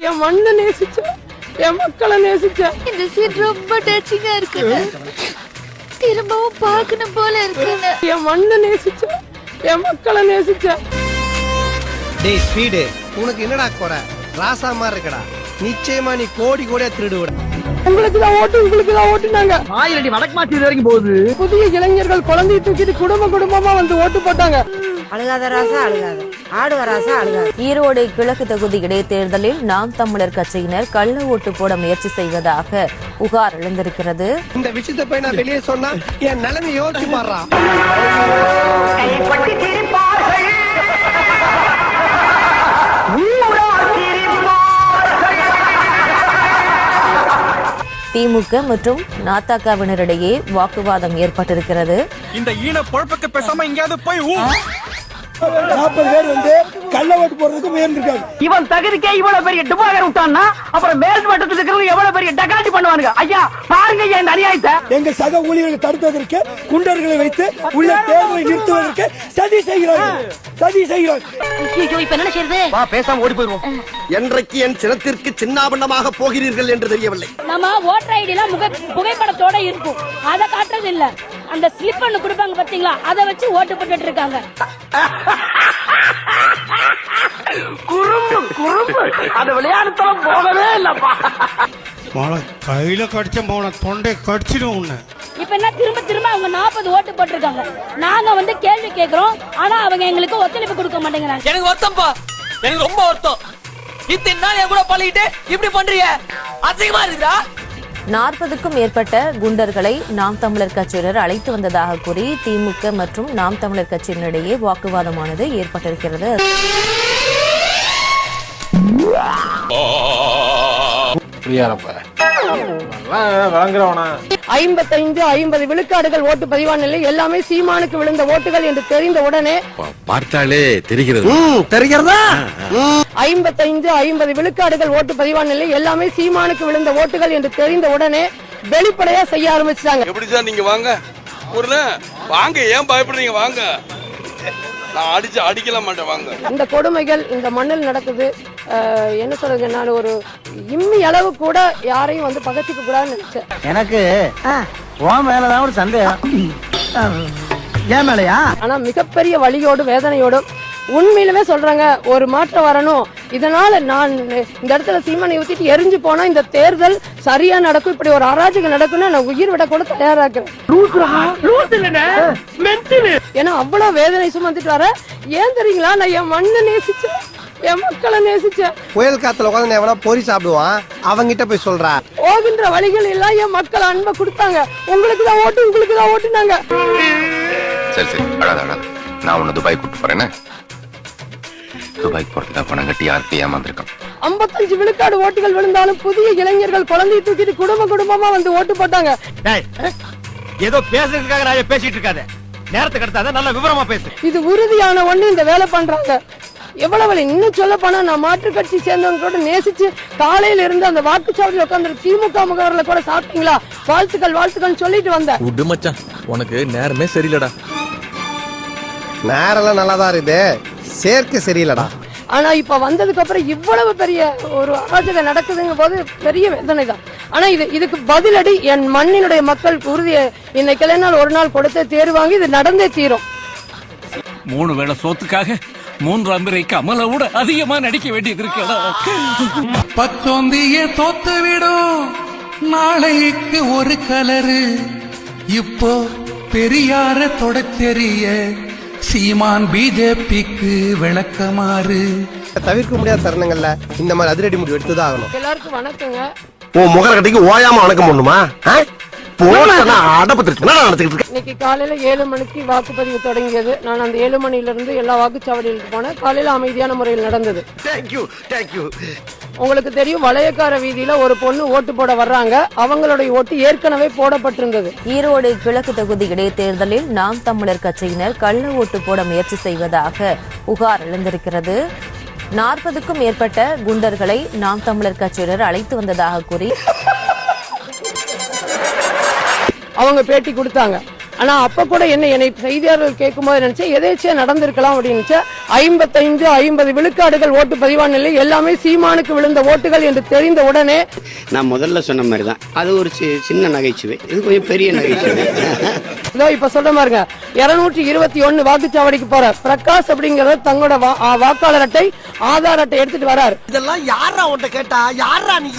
என் மண்ணை நேசிச்சேன் என் மக்களை நேசிச்சேன் இந்த சீட் ரொம்ப டச்சிங்கா இருக்குங்க திரும்பவும் பார்க்கணும் போல இருக்குங்க என் மண்ணை நேசிச்சேன் என் மக்களை நேசிச்சேன் டேய் ஸ்பீடு. உனக்கு என்னடா குறை? ராசா மாதிரி இருக்கடா. நிச்சயமா நீ கோடி கோடியா திருடுவட உங்களுக்கு தான் ஓட்டு உங்களுக்கு தான் ஓட்டுனாங்க. ஆயிரடி வடக்கு மாற்றி இது வரைக்கும் போகுது. புதிய இளைஞர்கள் குழந்தையை தூக்கிட்டு குடும்ப குடும்பமா வந்து ஓட்டு போட்டாங்க. அழுகாத ராசா அழுகாத. ஆடுவ ராசா அழுகாத. ஈரோடு கிழக்கு தொகுதி இடைத்தேர்தலில் நாம் தமிழர் கட்சியினர் கள்ள ஓட்டு போட முயற்சி செய்வதாக புகார் எழுந்திருக்கிறது. இந்த விஷயத்தை போய் நான் வெளியே சொன்னா என் நிலைமை யோசிச்சு திமுக மற்றும் நாத்தாக்காவினரிடையே வாக்குவாதம் ஏற்பட்டிருக்கிறது. இந்த ஈன பொழப்புக்கு பேசாம எங்கேயாவது போய் நாற்பது பேர் வந்து கள்ள ஓட்டு போடுறதுக்கு முயன்றிருக்காங்க இவன் தகுதிக்கே இவ்வளவு பெரிய டுபாகர் விட்டான்னா அப்புறம் மேல் மட்டத்தில் இருக்கிறவங்க எவ்வளவு பெரிய டகாட்டி பண்ணுவானுங்க? ஐயா பாருங்க ஐயா இந்த அநியாயத்தை. எங்க சக ஊழியர்களை தடுத்ததற்கு குண்டர்களை வைத்து உள்ள தேர்தலை நிறுத்துவதற்கு சதி செய்கிறார்கள் சதி செய்கிறார்கள் இப்ப என்ன செய்யறது வா பேசாம ஓடி போயிருவோம். என்றைக்கு என் சினத்திற்கு சின்னாபண்ணமாக போகிறீர்கள் என்று தெரியவில்லை. நம்ம ஓட்டர் ஐடில முக புகைப்படத்தோட இருக்கும். அதை காட்டுறது இல்ல அந்த ஸ்லிப் ஒண்ணு கொடுப்பாங்க பாத்தீங்களா? அதை வச்சு ஓட்டு போட்டுட்டு இருக்காங்க. குறும்பு குறும்பு. அந்த விளையாடுத்தலம் போகவே இல்லப்பா. கையில கடிச்ச போன தொண்டை கடிச்சிடும் உன்னை. இப்ப என்ன திரும்ப திரும்ப அவங்க நாற்பது ஓட்டு போட்டிருக்காங்க. நாங்க வந்து கேள்வி கேக்குறோம். ஆனா அவங்க எங்களுக்கு ஒத்துழைப்பு கொடுக்க மாட்டேங்கிறாங்க. எனக்கு வருத்தம்ப்பா. எனக்கு ரொம்ப வருத்தம். இத்தனை நாள் என் கூட பழகிட்டு இப்படி பண்றீங்க அசிங்கமா இருக்குடா நாற்பதுக்கும் மேற்பட்ட குண்டர்களை நாம் தமிழர் கட்சியினர் அழைத்து வந்ததாக கூறி திமுக மற்றும் நாம் தமிழர் கட்சியினரிடையே வாக்குவாதமானது ஏற்பட்டிருக்கிறது. ஐம்பத்தைந்து ஐம்பது விழுக்காடுகள் ஓட்டு பதிவான நிலை எல்லாமே சீமானுக்கு விழுந்த ஓட்டுகள் என்று தெரிந்த உடனே பார்த்தாலே தெரிகிறது. தெரிகிறதா? ஐம்பத்தைந்து ஐம்பது விழுக்காடுகள் ஓட்டு பதிவான நிலை எல்லாமே சீமானுக்கு விழுந்த ஓட்டுகள் என்று தெரிந்த உடனே வெளிப்படையா செய்ய ஆரம்பிச்சிட்டாங்க. எப்படி சார் நீங்க வாங்க? ஒரு வாங்க ஏன் பயப்படுறீங்க? வாங்க. நான் அடிச்சு அடிக்கல மாட்டேன் வாங்க. இந்த கொடுமைகள் இந்த மண்ணில் நடக்குது. என்ன சொல்றது நான் ஒரு இம்மி அளவு கூட யாரையும் வந்து பகச்சிக்க கூடாதுன்னு நினைச்சேன். எனக்கு உன் மேலதான் ஒரு சந்தேகம். ஏன் மேலையா? ஆனா மிகப்பெரிய வலியோடும் வேதனையோடும் உண்மையிலுமே சொல்றாங்க ஒரு மாற்றம் வரணும். இதனால நான் இந்த இடத்துல சீமனை ஊத்திட்டு எரிஞ்சு போனா இந்த தேர்தல் சரியா நடக்கும் இப்படி ஒரு அராஜகம் நடக்கும்னு நான் உயிர் விட கூட தயாரா இருக்கிறேன் ஏன்னா அவ்வளவு வேதனை சுமந்துட்டு வர ஏன் தெரியுங்களா? நான் என் மண்ணை நேசிச்சேன். என் மக்களை நேசிச்சேன் புயல் காத்துல உட்காந்து எவனா பொறி சாப்பிடுவான் அவங்கிட்ட போய் சொல்றா. போகின்ற வழிகள் எல்லாம் என் மக்கள் அன்பை கொடுத்தாங்க. உங்களுக்கு தான் ஓட்டு உங்களுக்கு தான் ஓட்டுனாங்க. சரி சரி. அழாத அழாத நான் உன்னை துபாய் கூட்டு போறேன்னு துபாய்க்கு போறதுக்காக பணம் கட்டி யாருக்கு ஏமாந்துருக்கான்? ஐம்பத்தஞ்சு விழுக்காடு ஓட்டுகள் விழுந்தாலும் புதிய இளைஞர்கள் குழந்தையை தூக்கிட்டு குடும்ப குடும்பமா வந்து ஓட்டு போட்டாங்க. ஏதோ பேசுறதுக்காக நான் பேசிட்டு இருக்காத. நேரத்துக்கு எடுத்தாத நல்ல விவரமா பேசு. இது உறுதியான ஒண்ணு இந்த வேலை பண்றாங்க. எவ்வளவு வலி? இன்னும் சொல்ல போனா நான் மாற்றுக் கட்சி சேர்ந்தவங்களோட நேசிச்சு காலையில இருந்து அந்த வாக்குச்சாவடியில் உட்காந்து திமுக முகவரில் கூட சாப்பிட்டீங்களா? வாழ்த்துக்கள் வாழ்த்துக்கள் சொல்லிட்டு வந்தேன் விடு மச்சான். உனக்கு நேரமே சரியில்லடா. நேரெல்லாம் நல்லாதான் இருக்குது. சேர்க்கை சரியில்லடா. ஆனா இப்ப வந்ததுக்கு அப்புறம் இவ்வளவு பெரிய ஒரு அராஜகம் நடக்குதுங்க போது பெரிய வேதனை தான் ஆனா இது இதுக்கு பதிலடி என் மண்ணினுடைய மக்கள் உறுதியை இன்னைக்கு இல்லைனால் ஒரு நாள் கொடுத்தே தேர்வாங்க இது நடந்தே தீரும். மூணு வேளை சோத்துக்காக மூன்றாம் பிறை கமலை விட அதிகமா நடிக்க வேண்டியது இருக்கடா. பத்தொந்திய தோத்து விடும் நாளைக்கு ஒரு கலரு. இப்போ பெரியார தொட தெரிய சீமான் பிஜேபிக்கு விளக்கமாறு. தவிர்க்க முடியாத தருணங்கள்ல இந்த மாதிரி அதிரடி முடிவு எடுத்துதான் ஆகணும். எல்லாருக்கும் வணக்கங்க. உன் முகர கட்டிக்கு ஓயாம வணக்கம் பண்ணுமா இன்னைக்கு காலையில ஏழு மணிக்கு வாக்குப்பதிவு தொடங்கியது. நான் அந்த ஏழு மணில இருந்து எல்லா வாக்குச்சாவடிகளுக்கு போனேன். காலையில அமைதியான முறையில் நடந்தது. தேங்க்யூ தேங்க்யூ உங்களுக்கு தெரியும் வளையக்கார வீதியில ஒரு பொண்ணு ஓட்டு போட வர்றாங்க. அவங்களுடைய ஓட்டு ஏற்கனவே போடப்பட்டிருந்தது. ஈரோடு கிழக்கு தொகுதி இடைத்தேர்தலில் நாம் தமிழர் கட்சியினர் கள்ள ஓட்டு போட முயற்சி செய்வதாக புகார் எழுந்திருக்கிறது. நாற்பதுக்கும் மேற்பட்ட குண்டர்களை நாம் தமிழர் கட்சியினர் அழைத்து வந்ததாக கூறி அவங்க பேட்டி கொடுத்தாங்க. ஆனா அப்ப கூட என்ன என்னை செய்தியாளர்கள் கேட்கும்போது நினைச்சேன் எதேச்சியா நடந்திருக்கலாம் அப்படின்னு நினைச்சேன் ஐம்பத்தைந்து ஐம்பது விழுக்காடுகள் ஓட்டு பதிவான நிலை எல்லாமே சீமானுக்கு விழுந்த ஓட்டுகள் என்று தெரிந்த உடனே நான் முதல்ல சொன்ன மாதிரி தான் அது ஒரு சி- சின்ன நகைச்சுவை. இது கொஞ்சம் பெரிய நகைச்சுவை. இதோ இப்ப சொல்ற பாருங்க. இருநூற்றி இருபத்தி ஒன்னு வாக்குச்சாவடிக்கு போற பிரகாஷ் அப்படிங்கறவர் தங்களோட வாக்காளர் அட்டை ஆதார் அட்டை எடுத்துட்டு வராரு. இதெல்லாம் யாரா உன்ட்ட கேட்டா? யாரா நீ?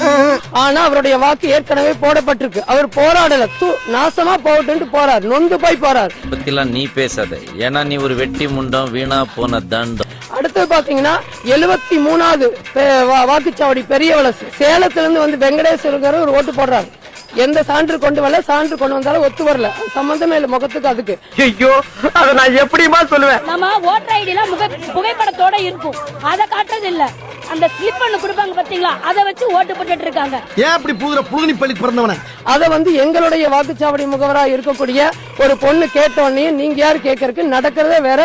ஆனா அவருடைய வாக்கு ஏற்கனவே போடப்பட்டிருக்கு. அவர் போராடல. தூ நாசமா போகட்டும்னு போறார். நொந்து போய் போறார். பத்திலாம் நீ பேசாத. ஏன்னா நீ ஒரு வெட்டி முண்டம் வீணா போன தண்டம். அடுத்து பாத்தீங்கன்னா எழுபத்தி மூணாவது வாக்குச்சாவடி பெரிய வலசு சேலத்துல இருந்து வந்து வெங்கடேஸ்வரர் ஒரு ஓட்டு போடுறாரு. எந்த சான்று கொண்டு வரல சான்று கொண்டு வந்தாலும் ஒத்து வரல. சம்பந்தமே இல்லை முகத்துக்கு அதுக்கு. ஐயோ அதை நான் எப்படிமா சொல்லுவேன்? நம்ம ஓட்டர் ஐடில முக புகைப்படத்தோட இருக்கும். அதை காட்டுறது இல்ல அந்த ஸ்லிப் ஒண்ணு கொடுப்பாங்க பாத்தீங்களா அதை வச்சு ஓட்டு போட்டுட்டு இருக்காங்க. ஏன் அப்படி புதுர புழுங்கி பள்ளி பிறந்தவன? அதை வந்து எங்களுடைய வாக்குச்சாவடி முகவரா இருக்கக்கூடிய ஒரு பொண்ணு கேட்டோடனே நீங்க யாரு கேட்கறதுக்கு? நடக்கிறதே வேற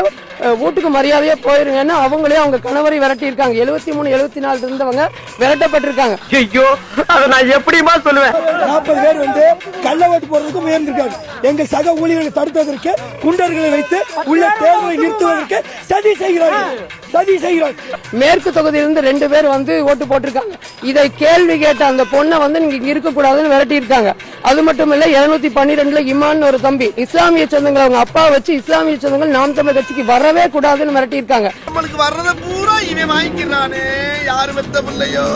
வீட்டுக்கு மரியாதையா போயிருங்கன்னு அவங்களே அவங்க கணவரை விரட்டி இருக்காங்க. எழுபத்தி மூணு எழுபத்தி நாலு இருந்தவங்க விரட்டப்பட்டிருக்காங்க. ஐயோ அதை நான் எப்படிமா சொல்லுவேன்? நாற்பது பேர் வந்து கள்ள ஓட்டு போடுறதுக்கு முயன்றிருக்காங்க. எங்கள் சக ஊழியர்களை தடுத்ததற்கு குண்டர்களை வைத்து உள்ள தேர்தலை நிறுத்துவதற்கு சதி செய்கிறார்கள். சதி செய்கிறார்கள். மேற்கு தொகுதியிலிருந்து ரெண்டு பேர் வந்து ஓட்டு போட்டிருக்காங்க. இதை கேள்வி கேட்ட அந்த பொண்ணை வந்து நீங்க இங்க இருக்க கூடாதுன்னு விரட்டி இருக்காங்க அது மட்டும் இல்ல இருநூத்தி பன்னிரெண்டுல இமான் ஒரு தம்பி இஸ்லாமிய சொந்தங்கள் அவங்க அப்பா வச்சு இஸ்லாமிய சொந்தங்கள் நாம் தமிழ் கட்சிக்கு வரவே கூடாதுன்னு மிரட்டி இருக்காங்க நம்மளுக்கு வர்றத பூரா இவன் வாங்கிக்கிறானே. யாரு வெத்த பிள்ளையோ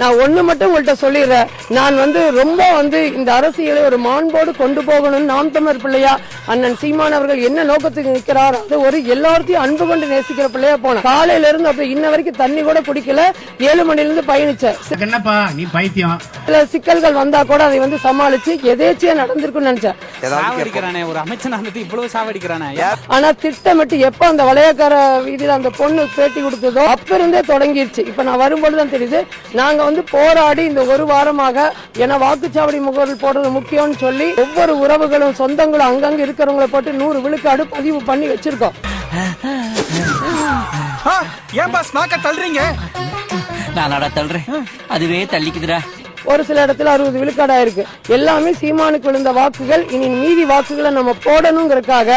நான் ஒண்ணு மட்டும் உங்கள்கிட்ட சொல்லிடுறேன். நான் வந்து ரொம்ப வந்து இந்த அரசியலை ஒரு மாண்போடு கொண்டு போகணும்னு நாம் தமிழர் பிள்ளையா அண்ணன் சீமான் அவர்கள் என்ன நோக்கத்துக்கு நிற்கிறார்? அது ஒரு எல்லாத்தையும் அன்பு கொண்டு நேசிக்கிற பிள்ளையா போனேன். காலையில இருந்து அப்ப இன்ன வரைக்கும் தண்ணி கூட குடிக்கல. ஏழு மணில இருந்து பயணிச்சேன் என்னப்பா? நீ பைத்தியம். சில சிக்கல்கள் வந்தா கூட அதை வந்து சமாளிச்சு எதேச்சியா நடந்திருக்கும்னு நினைச்சேன். சாவடிக்கிறானே ஒரு அமைச்சனா இருந்துட்டு இவ்வளவு சாவடிக்கிறானே. ஆனா திட்டமிட்டு எப்ப அந்த வளையக்கார வீதியில அந்த பொண்ணு பேட்டி கொடுத்ததோ அப்ப இருந்தே தொடங்கிருச்சு. இப்ப நான் வரும்போது தான் தெரியுது. நாங்க வந்து போராடி இந்த ஒரு வாரமாக ஏன்னா வாக்குச்சாவடி முகவர்கள் போடுறது முக்கியம்னு சொல்லி ஒவ்வொரு உறவுகளும் சொந்தங்களும் அங்கங்க இருக்கிறவங்களை போட்டு நூறு விழுக்காடு பதிவு பண்ணி வச்சிருக்கோம். ஏன் பாஸ் நாக்க தள்ளுறீங்க? நான் நட தள்ளுறேன். அதுவே தள்ளிக்குதுடா. ஒரு சில இடத்துல அறுபது விழுக்காடு ஆயிருக்கு எல்லாமே சீமானுக்கு விழுந்த வாக்குகள் இனி மீதி வாக்குகளை நம்ம போடணுங்கிறதுக்காக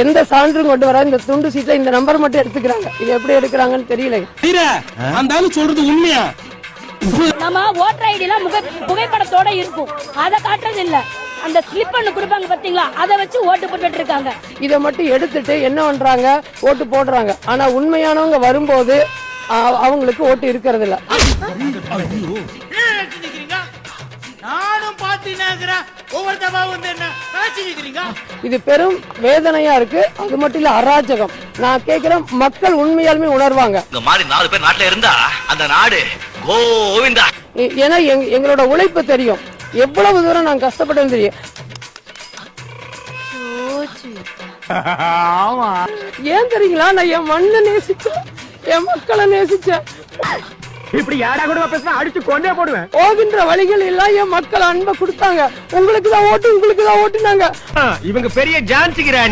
எந்த சான்றும் கொண்டு வர இந்த துண்டு சீட்ல இந்த நம்பர் மட்டும் எடுத்துக்கிறாங்க. இது எப்படி எடுக்கிறாங்கன்னு தெரியல. அந்த ஆளு சொல்றது உண்மையா? நம்ம ஓட்டர் ஐடில முக புகைப்படத்தோட இருக்கும். அதை காட்டுறது இல்ல அந்த ஸ்லிப் ஒண்ணு கொடுப்பாங்க பாத்தீங்களா? அதை வச்சு ஓட்டு போட்டுட்டு இருக்காங்க இதை மட்டும் எடுத்துட்டு என்ன பண்றாங்க? ஓட்டு போடுறாங்க. ஆனா உண்மையானவங்க வரும்போது அவங்களுக்கு ஓட்டு இருக்கிறது இல்ல நானும் பாத்தீங்கன்னா ஒவ்வொரு வந்து என்ன? இது பெரும் வேதனையா இருக்கு. அது மட்டும் இல்ல அராஜகம். நான் கேக்குறேன் மக்கள் உண்மையாலுமே உணர்வாங்க. இந்த மாதிரி நாலு பேர் நாட்டுல இருந்தா அந்த நாடு கோவிந்தா. ஏன்னா எங்க- எங்களோட உழைப்பு தெரியும். எவ்வளவு தூரம் நான் கஷ்டப்பட்டேன்னு தெரியும். ஏன் தெரியுங்களா? நான் என் மண்ணை நேசிச்சேன். என் மக்களை நேசிச்சேன். இப்படி யாரா கூட பேசினா அடிச்சு கொண்டே போடுவேன். போகின்ற வழிகள் எல்லாம் என் மக்கள் அன்பை கொடுத்தாங்க. உங்களுக்கு தான் ஓட்டு உங்களுக்கு தான் ஓட்டுனாங்க இவங்க பெரிய ஜான்சிக்கிறாணி